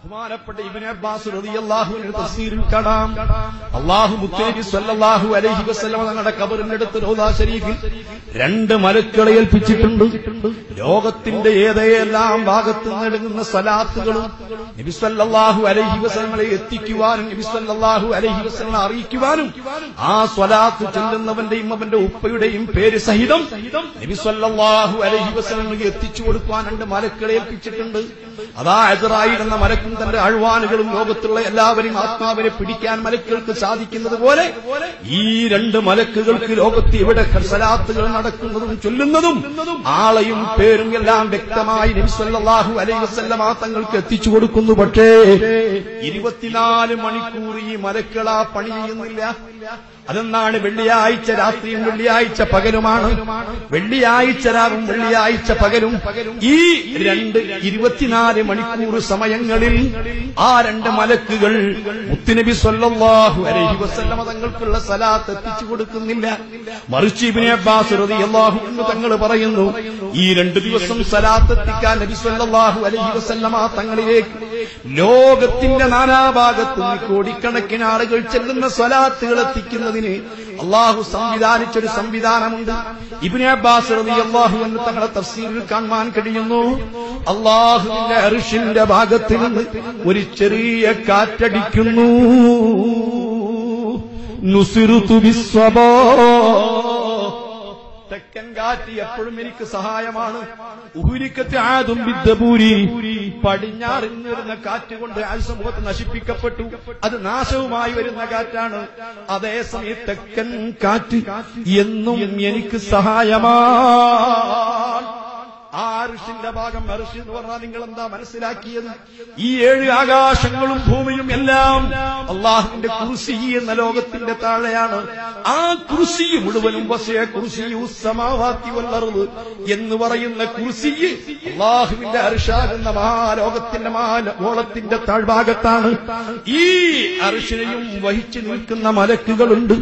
ബഹുമാനപ്പെട്ട Ibn Abbas റളിയല്ലാഹു അൻഹു തഫ്സീരിൽ കാണാം അല്ലാഹു മുത്തനബി സല്ലല്ലാഹു അലൈഹി വസല്ലം തങ്ങളുടെ ഖബറിന്റെ അടുത്ത് റൗദ ശരീഫിൽ രണ്ട് മലക്കുകളെ ഏൽപ്പിച്ചിട്ടുണ്ട് ലോകത്തിന്റെ ഏതെല്ലാം ഭാഗത്ത് നടങ്ങുന്ന സലാത്തുകളും നബി സല്ലല്ലാഹു അലൈഹി വസല്ലങ്ങളെ എത്തിക്കുവാനും നബി സല്ലല്ലാഹു അലൈഹി വസല്ലങ്ങളെ അറിയിക്കുവാനും ആ സ്വലാത്ത് ചൊല്ലുന്നവന്റെയും അവന്റെ ഉപ്പയുടെയും പേര് സഹിതം നബി സല്ലല്ലാഹു അലൈഹി വസല്ലമെ എത്തിച്ചു കൊടുക്കുവാൻ രണ്ട് മലക്കുകളെ ഏൽപ്പിച്ചിട്ടുണ്ട് അതാ അസറായിൽ എന്ന മലക്കും തന്റെ അഴ്വാനുകളും ലോകത്തുള്ള എല്ലാവരെയും ആത്മാവിനെ പിടിക്കാൻ മലക്കുകൾക്ക് സാധിക്കുന്നത് പോലെ ഈ രണ്ട് മലക്കുകൾക്ക് ലോകത്ത് ഇവിടെ സലാത്തുകൾ നടക്കുന്നതും ചൊല്ലുന്നതും ആളെയും പേരും എല്ലാം വ്യക്തമായി നബി സല്ലല്ലാഹു അലൈഹി വസല്ലമ തങ്ങൾക്ക് എത്തിച്ചു കൊടുക്കുന്നു. പക്ഷേ ഇരുപത്തിനാല് മണിക്കൂർ ഈ മലക്കൾ ആ പണി ചെയ്യുന്നില്ല. അതെന്നാണ് വെള്ളിയാഴ്ച രാത്രിയും വെള്ളിയാഴ്ച പകലുമാണ്. വെള്ളിയാഴ്ച രാവും വെള്ളിയാഴ്ച പകലും. ഈ രണ്ട് ഇരുപത്തിനാല് മണിക്കൂർ സമയങ്ങളിൽ ആ രണ്ട് മലക്കുകൾ മുത്തുനബി സ്വല്ലാഹു അലൈഹി വസല്ലമ തങ്ങൾക്കുള്ള സലാത്ത് എത്തിച്ചു കൊടുക്കുന്നില്ല. മറിച്ച് ഇബ്നു അബ്ബാസ് റളിയല്ലാഹു എന്ന് തങ്ങൾ പറയുന്നു ഈ രണ്ട് ദിവസം സലാത്ത് എത്തിക്കാൻ നബി സല്ലല്ലാഹു അലൈഹി വസല്ലമ തങ്ങളിലേക്ക് ലോകത്തിന്റെ നാനാഭാഗത്തു കോടിക്കണക്കിന് ആളുകൾ ചെല്ലുന്ന സ്വലാത്തുകൾ എത്തിക്കുന്നതിന് അള്ളാഹു സംവിധാനിച്ചൊരു സംവിധാനമുണ്ട്. ഇബ്നു അബ്ബാസ് അള്ളാഹു എന്ന് തങ്ങളെ തഫ്സീലിൽ കാണുവാൻ കഴിയുന്നു. അള്ളാഹുവിന്റെ അർഷിന്റെ ഭാഗത്ത് നിന്ന് ഒരു ചെറിയ കാറ്റടിക്കുന്നു. നുസിറുതു തെക്കൻ കാറ്റ് എപ്പോഴും എനിക്ക് സഹായമാണ്. പടിഞ്ഞാറിൽ കാറ്റ് കൊണ്ട് ആ സമൂഹത്തെ നശിപ്പിക്കപ്പെട്ടു. അത് നാശവുമായി വരുന്ന കാറ്റാണ്. അതേസമയം തെക്കൻ കാറ്റ് എന്നും എനിക്ക് സഹായമാണ് ആ ഋഷിന്റെ ഭാഗം ഋഷി എന്ന് പറഞ്ഞാൽ നിങ്ങൾ എന്താ മനസ്സിലാക്കിയത്? ഈ ഏഴ് ആകാശങ്ങളും ഭൂമിയും എല്ലാം അള്ളാഹുവിന്റെ കുർസി എന്ന ലോകത്തിന്റെ താഴെയാണ്. ആ കുർസി മുഴുവനും വസയ കുർസി സമാവാത്തി വല്ലറുത് എന്ന് പറയുന്ന കുർസി അള്ളാഹുവിന്റെ അർഷാകുന്ന മഹാലോകത്തിന്റെ മഹാഗോളത്തിന്റെ താഴ്ഭാഗത്താണ്. ഈ അർഷിനെയും വഹിച്ചു നിൽക്കുന്ന മലക്കുകളുണ്ട്.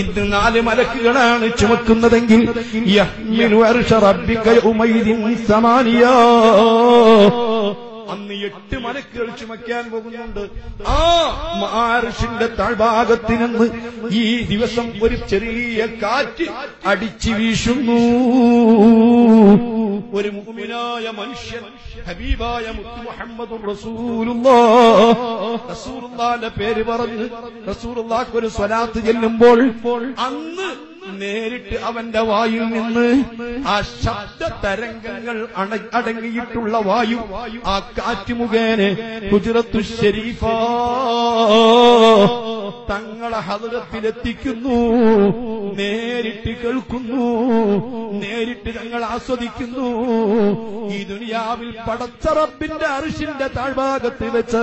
ഇന്ന് നാല് മലക്കുകളാണ് ചുമക്കുന്നതെങ്കിൽ യഹ്മിനു അർഷ റബ്ബിക സമാനിയ അന്ന് എട്ട് മലക്കുകൾ ചുമക്കാൻ പോകുന്നുണ്ട്. ആ മാർഷിന്റെ താഴ്ഭാഗത്ത് നിന്ന് ഈ ദിവസം ഒരു ചെറിയ കാറ്റ് അടിച്ചു വീശുന്നു. ഒരു മുഹമ്മിനായ മനുഷ്യൻ ഹബീബായ മുത്തു മുഹമ്മദ് റസൂലുള്ളാന്റെ പേര് പറഞ്ഞ് റസൂലുള്ളാക്ക് ഒരു സ്വലാത്ത് ചെല്ലുമ്പോൾ അന്ന് നേരിട്ട് അവന്റെ വായിൽ നിന്ന് ആ ശബ്ദ തരംഗങ്ങൾ അടങ്ങിയിട്ടുള്ള വായു ആ കാറ്റ് മുഖേന ഗുജറത്തു ഷരീഫ തങ്ങളെ ഹദറത്തിലെത്തിക്കുന്നു നേരിട്ട് കേൾക്കുന്നു. നേരിട്ട് തങ്ങൾ ആസ്വദിക്കുന്നു. ഈ ദുനിയാവിൽ പടച്ചറപ്പിന്റെ അറിഷിന്റെ താഴ്ഭാഗത്ത് വെച്ച്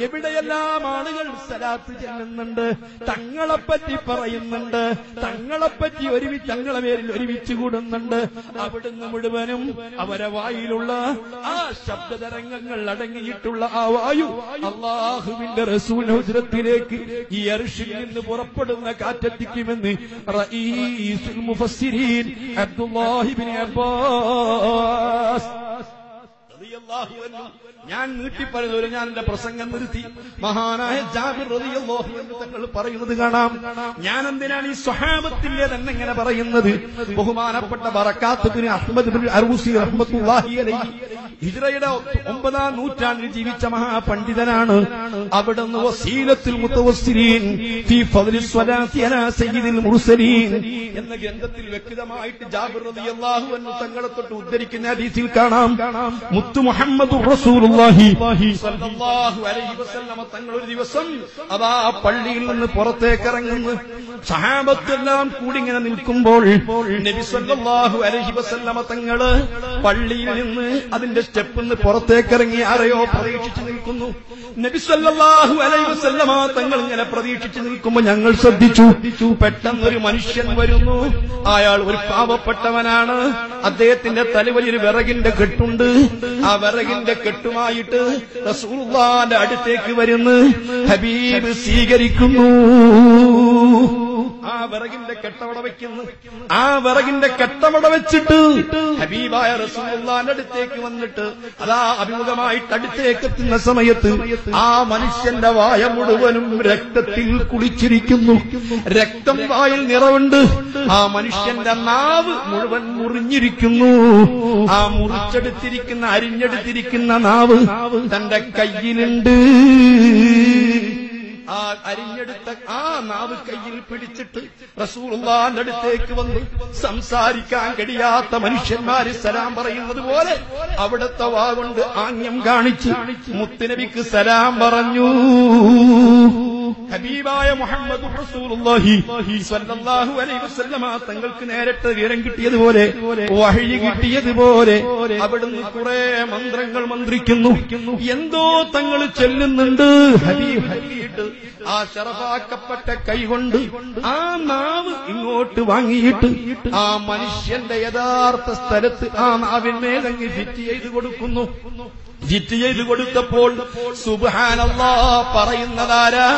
എവിടെയെല്ലാം ആളുകൾ സലാത്ത് ചെല്ലുന്നുണ്ട് തങ്ങളെപ്പറ്റി പറയുന്നുണ്ട് തങ്ങളെപ്പറ്റി ഒരുമിച്ച് തങ്ങളെ പേരിൽ ഒരുമിച്ച് കൂടുന്നുണ്ട് അവിടുന്ന് മുഴുവനും അവരെ വായിലുള്ള ആ ശബ്ദതരംഗങ്ങൾ അടങ്ങിയിട്ടുള്ള ആ വായു അള്ളാഹുവിന്റെ റസൂൽ ഹുജ്രത്തിലേക്ക് അർഷിൽ നിന്ന് പുറപ്പെടുന്ന കാറ്റെത്തിക്കുമെന്ന് അബ്ബാസ് ഞാൻ നീട്ടിപ്പറയുന്നവര് ഞാൻ എന്റെ പ്രസംഗം നിർത്തി. മഹാനായ ജാബിർ റളിയല്ലാഹു എന്ന് തങ്ങൾ പറയുന്നത് കാണാം. ഞാൻ എന്തിനാണ് ഈ സ്വഹാബത്തിന്റെ തന്നെ ഇങ്ങനെ പറയുന്നത്? ബഹുമാനപ്പെട്ട ബറക്കാത്ത് ഇബ്നു അഹ്മദ് ബിൻ അറൂസി റഹ്മത്തുള്ളാഹി അലൈഹി. ഹിജ്റയുടെ ഒമ്പതാം നൂറ്റാണ്ടിൽ ജീവിച്ച മഹാപണ്ഡിതനാണ്. അവിടുന്ന് വസീലത്തിൽ മുത്തവസ്സിരീൻ ഫീ ഫദ്ലി സ്വലാത്തി അലാ സയ്യിദിൽ മുർസലീൻ എന്ന ഗ്രന്ഥത്തിൽ വ്യക്തമായിട്ട് ജാബിർ റളിയല്ലാഹു അൻഹു തങ്ങളെ തൊട്ട് ഉദ്ധരിക്കുന്ന ഹദീസിൽ കാണാം. മുത്തു മുഹമ്മദ് റസൂലുള്ളാഹി സ്വല്ലല്ലാഹു അലൈഹി വസല്ലമ തങ്ങൾ ഒരു ദിവസം അതാ പള്ളിയിൽ നിന്ന് പുറത്തേക്ക് ഇറങ്ങുന്നു സഹാബത്തെല്ലാം കൂടി ഇങ്ങനെ നിൽക്കുമ്പോൾ നബി സ്വല്ലല്ലാഹു അലൈഹി വസല്ലമ തങ്ങൾ പള്ളിയിൽ നിന്ന് അതിന്റെ സ്റ്റെപ്പിൽ നിന്ന് പുറത്തേക്കിറങ്ങി ആരെയോ പ്രതീക്ഷിച്ചു നിൽക്കുന്നു. നബി സല്ലല്ലാഹു അലൈഹി വസല്ലമ തങ്ങൾ ഇങ്ങനെ പ്രതീക്ഷിച്ചു നിൽക്കുമ്പോ ഞങ്ങൾ ശ്രദ്ധിച്ചു. പെട്ടെന്നൊരു മനുഷ്യൻ വരുന്നു. അയാൾ ഒരു പാവപ്പെട്ടവനാണ്. അദ്ദേഹത്തിന്റെ തലവലിയൊരു വിറകിന്റെ കെട്ടുണ്ട്. ആ വിറകിന്റെ കെട്ടുമായിട്ട് റസൂള്ളാന്റെ അടുത്തേക്ക് വരുന്നു. ഹബീബ് സ്വീകരിക്കുന്നു. വിറകിന്റെ കെട്ടവട വെക്കുന്നു. ആ വിറകിന്റെ കെട്ടവട വെച്ചിട്ട് ഹബീബായ റസൂലുള്ളാന്റെ വന്നിട്ട് അതാ അഭിമുഖമായിട്ട് അടുത്തേക്ക് എത്തുന്ന സമയത്ത് ആ മനുഷ്യന്റെ വായ മുഴുവനും രക്തത്തിൽ കുളിച്ചിരിക്കുന്നു. രക്തം വായിൽ നിറവുണ്ട്. ആ മനുഷ്യന്റെ നാവ് മുഴുവൻ മുറിഞ്ഞിരിക്കുന്നു. ആ മുറിച്ചെടുത്തിരിക്കുന്ന അരിഞ്ഞെടുത്തിരിക്കുന്ന നാവ് തന്റെ കയ്യിലുണ്ട്. ആ അരിഞ്ഞെടുത്ത ആ നാവ് കയ്യിൽ പിടിച്ചിട്ട് റസൂറുള്ളാന്റെ അടുത്തേക്ക് വന്ന് സംസാരിക്കാൻ കഴിയാത്ത മനുഷ്യന്മാര് സലാം പറയുന്നത് പോലെ അവിടുത്തെ വാ കൊണ്ട് ആംഗ്യം കാണിച്ച് മുത്തുനബിക്ക് സലാം പറഞ്ഞു. ഹബീബായ മുഹമ്മദ് തങ്ങൾക്ക് നേരിട്ട് വിവരം കിട്ടിയതുപോലെ വഴി കിട്ടിയതുപോലെ അവിടുന്ന് കുറെ മന്ത്രങ്ങൾ മന്ത്രിക്കുന്നു. എന്തോ തങ്ങൾ ചെല്ലുന്നുണ്ട്. ഹബീബിട്ട് ആ ശറഫാക്കപ്പെട്ട കൈകൊണ്ട് ആ നാവ് ഇങ്ങോട്ട് വാങ്ങിയിട്ട് ആ മനുഷ്യന്റെ യഥാർത്ഥ സ്ഥലത്ത് ആ നാവിന്മേലങ്ങ് ഫിറ്റ് ചെയ്ത് കൊടുക്കുന്നു. ജിറ്റ് ചെയ്ത് കൊടുത്തപ്പോൾ സുബാനല്ലാ പറയുന്നതാരാ?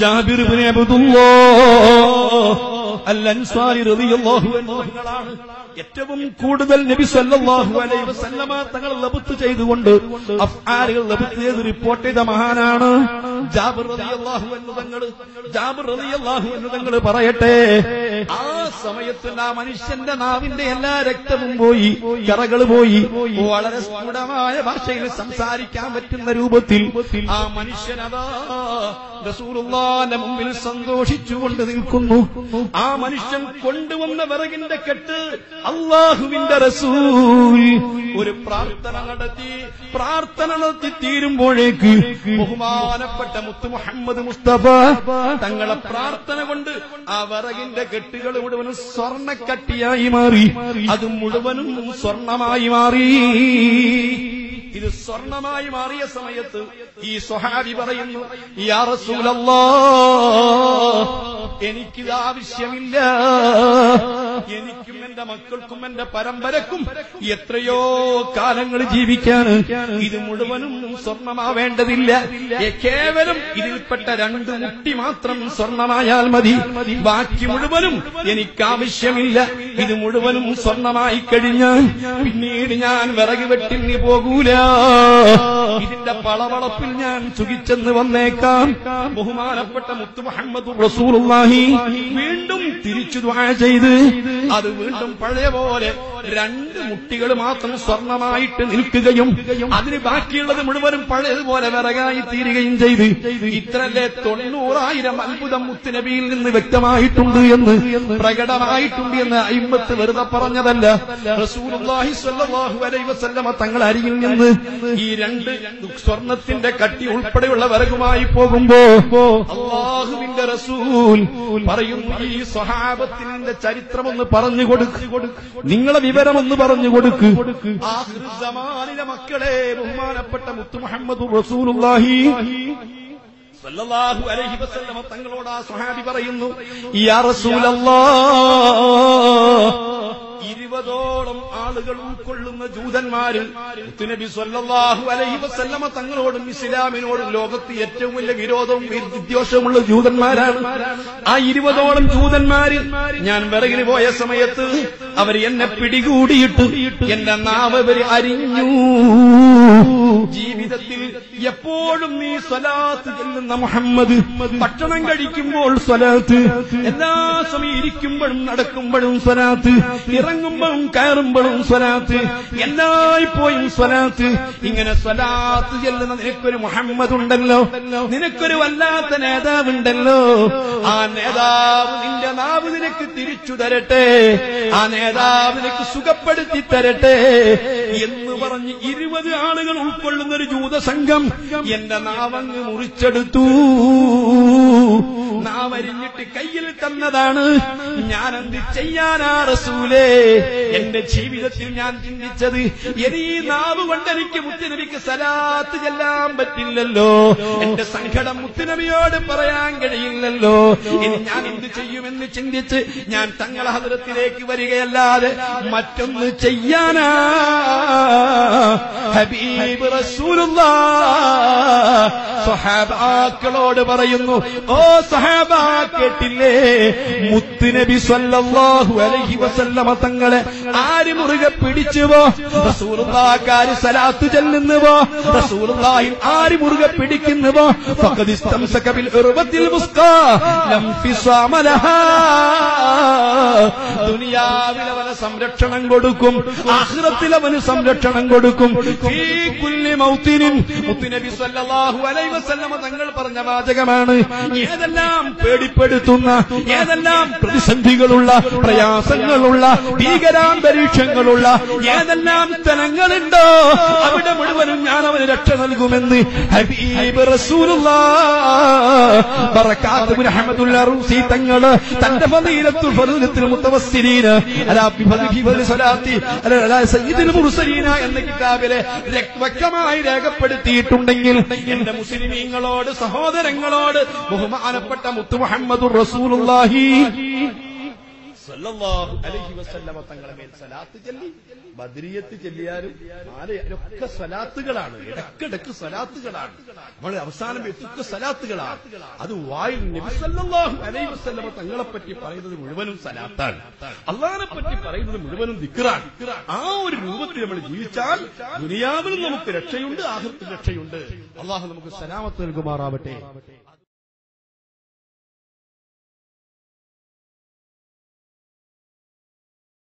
ജാബിർ ഏറ്റവും കൂടുതൽ നബി തങ്ങൾ ലബത്ത് ചെയ്തുകൊണ്ട് അഫ്ആലുകൾ ലബത്ത് ചെയ്ത് റിപ്പോർട്ട് ചെയ്ത മഹാനാണ് ജാബിർ റളിയല്ലാഹു അൻഹു തങ്ങൾ. ജാബിർ റളിയല്ലാഹു അൻഹു തങ്ങൾ പറയട്ടെ ആ സമയത്ത് ആ മനുഷ്യന്റെ നാവിന്റെ എല്ലാ രക്തവും പോയി കറകൾ പോയി. വളരെ സ്ഫുടമായ ഭാഷയിൽ സംസാരിക്കാൻ പറ്റുന്ന രൂപത്തിൽ ആ മനുഷ്യനതാ റസൂലുള്ളാന്റെ മുമ്പിൽ സന്തോഷിച്ചുകൊണ്ട് നിൽക്കുന്നു. ആ മനുഷ്യൻ കൊണ്ടുവന്ന വിറകിന്റെ കെട്ട് അള്ളാഹുവിന്റെ റസൂൽ ഒരു പ്രാർത്ഥന നടത്തി. പ്രാർത്ഥന നടത്തി തീരുമ്പോഴേക്ക് ബഹുമാനപ്പെട്ട മുത്തു മുഹമ്മദ് മുസ്തഫ തങ്ങളെ പ്രാർത്ഥന കൊണ്ട് ആ വിറകിന്റെ കെട്ടുകൾ മുഴുവനും സ്വർണക്കട്ടിയായി മാറി. അത് മുഴുവനും സ്വർണമായി മാറി. ഇത് സ്വർണമായി മാറിയ സമയത്ത് ഈ സ്വഹാബി പറയുന്നു യാ റസൂലല്ലാ എനിക്കിത് ആവശ്യമില്ല. എന്റെ മക്കൾക്കും എന്റെ പരമ്പരക്കും എത്രയോ കാലങ്ങൾ ജീവിക്കാണ്. ഇത് മുഴുവനും സ്വർണമാവേണ്ടതില്ല. കേവലം ഇതിൽപ്പെട്ട രണ്ട് മുട്ടി മാത്രം സ്വർണമായാൽ മതി. ബാക്കി മുഴുവനും എനിക്കാവശ്യമില്ല. ഇത് മുഴുവനും സ്വർണമായി കഴിഞ്ഞാൽ പിന്നീട് ഞാൻ വിറക് വെട്ടിന് പോകൂല. ഇതിന്റെ പളവളപ്പിൽ ഞാൻ സുഖിച്ചെന്ന് വന്നേക്കാം. ബഹുമാനപ്പെട്ട മുത്തു മുഹമ്മദ് റസൂലുള്ളാഹി വീണ്ടും തിരിച്ചു ചെയ്ത്. അത് വീണ്ടും പഴയ പോലെ രണ്ട് മുട്ടികൾ മാത്രം സ്വർണമായിട്ട് നിൽക്കുകയും അതിന് ബാക്കിയുള്ളത് മുഴുവനും പഴയതുപോലെ വിറകായി തീരുകയും ചെയ്ത്. ഇത്രല്ലേ തൊണ്ണൂറായിരം അത്ഭുതം മുത്തുനബിയിൽ നിന്ന് വ്യക്തമായിട്ടുണ്ട് എന്ന് പ്രകടമായിട്ടുണ്ട് എന്ന് അയിമ്പത്ത് വെറുതെ പറഞ്ഞതല്ല. റസൂലുള്ളാഹി സ്വല്ലല്ലാഹു അലൈഹി വസല്ലമ തങ്ങൾ അരികിൽ നിന്ന് ഈ രണ്ട് സ്വർണത്തിന്റെ കട്ടി ഉൾപ്പെടെയുള്ള വിറകുമായി പോകുമ്പോ അള്ളാഹുവിന്റെ റസൂൽ പറയുന്നു ഈ സ്വഹാബത്തിന്റെ ചരിത്രമൊന്ന് പറഞ്ഞു കൊടുക്ക്. നിങ്ങളെ വിവരമൊന്ന് പറഞ്ഞു കൊടുക്ക്. മക്കളെ ബഹുമാനപ്പെട്ട മുത്തു മുഹമ്മദ് റസൂലുള്ളാഹി സല്ലല്ലാഹു അലൈഹി വസല്ലമ തങ്ങളോട് ആ സ്വഹാബി പറയുന്നു യാ റസൂലല്ലാഹ് ഇരുപതോളം ആളുകൾ ഉൾക്കൊള്ളുന്ന ജൂതന്മാരിൽ നബി സല്ലല്ലാഹു അലൈഹി വസല്ലമ തങ്ങളോടും ഇസ്ലാമിനോടും ലോകത്ത് ഏറ്റവും വലിയ വിരോധവും വിദ്വേഷവുമുള്ള ജൂതന്മാരാണ്. ആ ഇരുപതോളം ജൂതന്മാരിൽ ഞാൻ വിറകിന് പോയ സമയത്ത് അവർ എന്നെ പിടികൂടിയിട്ട്. എന്റെ നാവ് അവർ അരിഞ്ഞു. ജീവിതത്തിൽ എപ്പോഴും നീ സ്വലാത്ത് ചെല്ലുന്ന മുഹമ്മദ്. ഭക്ഷണം കഴിക്കുമ്പോൾ സ്വലാത്ത്. എല്ലാ സമയം ഇരിക്കുമ്പോഴും നടക്കുമ്പോഴും സ്വലാത്ത്. ഇറങ്ങുമ്പോഴും കയറുമ്പോഴും സ്വലാത്ത്. എല്ലായ്പ്പോഴും സ്വലാത്ത്. ഇങ്ങനെ സ്വലാത്ത് ചെല്ലുന്ന നിനക്കൊരു മുഹമ്മദ് ഉണ്ടല്ലോ നിനക്കൊരു വല്ലാത്ത നേതാവുണ്ടല്ലോ. ആ നേതാവ് നിന്റെ നാവ് നിനക്ക് തിരിച്ചു തരട്ടെ. ആ നേതാവ് നിനക്ക് സുഖപ്പെടുത്തി തരട്ടെ എന്ന് പറഞ്ഞ് ഇരുപത് ആളുകൾ ഉൾക്കൊള്ളുന്ന ഒരു ജൂതസംഘം എന്റെ നാവങ്ങ് മുറിച്ചെടുത്തു. നാവരിഞ്ഞിട്ട് കയ്യിൽ തന്നതാണ്. ഞാൻ എന്ത് ചെയ്യാനാ റസൂലേ? എന്റെ ജീവിതത്തിൽ ഞാൻ ചിന്തിച്ചത് ഈ നാവ് കൊണ്ട് എനിക്ക് സലാത്ത് ചെല്ലാൻ പറ്റില്ലല്ലോ. എന്റെ സങ്കടം മുത്തുനബിയോട് പറയാൻ കഴിയില്ലല്ലോ. ഇനി ഞാൻ എന്ത് ചെയ്യുമെന്ന് ചിന്തിച്ച് ഞാൻ തങ്ങളെ ഹദരത്തിലേക്ക് വരികയല്ലാതെ മറ്റൊന്ന് ചെയ്യാനാ ഹബീബ് റസൂലുള്ള സഹാബാക്കളോട് പറയുന്നു ഓ സഹാബ കേട്ടില്ലേ? മുത്തുനബി സല്ലല്ലാഹു അലൈഹി വസല്ലമ തങ്ങളെ ആര് മുറുകെ പിടിച്ചുവോ റസൂലുള്ളാഹിക്കാര് സലാത്ത് ചെല്ലുന്നുവോ റസൂലുള്ളാഹി ആര് മുറുകെ പിടിക്കുന്നുവോ ഫഖദ് ഇസ്തംസക ബിൽ ഉർവത്തിൽ മുസ്കാ ലം ഫിസാമ ലഹാ ദുനിയാവിൽ അവന് സംരക്ഷണം കൊടുക്കും ആഖിറത്തിൽ അവന് സംരക്ഷണം കൊടുക്കും. അലൈഹി വസല്ലമ തങ്ങൾ പറഞ്ഞ വാചകമാണ്. ഏതെല്ലാം പേടിപ്പെടുത്തുന്ന ഏതെല്ലാം പ്രതിസന്ധികളുള്ള പ്രയാസങ്ങളുള്ള ഭീകരാന്തരീക്ഷങ്ങളുള്ള ഏതെല്ലാം സ്ഥലങ്ങളുണ്ടോ? അവിടെ മുഴുവനും ഞാൻ അവന് രക്ഷ നൽകുമെന്ന് ഹബീബ് തങ്ങൾ തന്റെ ഫലീലത്തുൽ അലാ അലാ സയ്യിദുൽ മുർസലീന എന്ന കിതാബിലെ വ്യക്തമായി രേഖപ്പെടുത്തിയിട്ടുണ്ടെങ്കിൽ എന്റെ മുസ്ലിമീങ്ങളോട് സഹോദരങ്ങളോട് ബഹുമാനപ്പെട്ട മുത്തു മുഹമ്മദ് റസൂലുള്ളാഹി സല്ലല്ലാഹു അലൈഹി വസല്ലമ തങ്ങളെ മേൽ സലാത്ത് ചൊല്ലി ബദ്രിയത്ത് ചെല്ലിയാലും ആരെയൊക്കെ സലാത്തുകളാണ്. ഇടക്കിടക്ക് സലാത്തുകളാണ്. നമ്മൾ അവസാനം എത്തുക്ക സലാത്തുകളാണ്. അത് വായിൽ നബി സല്ലല്ലാഹു അലൈഹി വസല്ലമ തങ്ങളെ പറ്റി പറയുന്നത് മുഴുവനും സലാത്താണ്. അള്ളാഹിനെ പറ്റി പറയുന്നത് മുഴുവനും ദിക്റാണ്. ആ ഒരു രൂപത്തിൽ നമ്മൾ ജീവിച്ചാൽ ദുനിയാവിലും നമുക്ക് രക്ഷയുണ്ട് ആഹൃത്തിൽ രക്ഷയുണ്ട്. അള്ളാഹു നമുക്ക് സലാമത്ത് നൽകുമാറാവട്ടെ.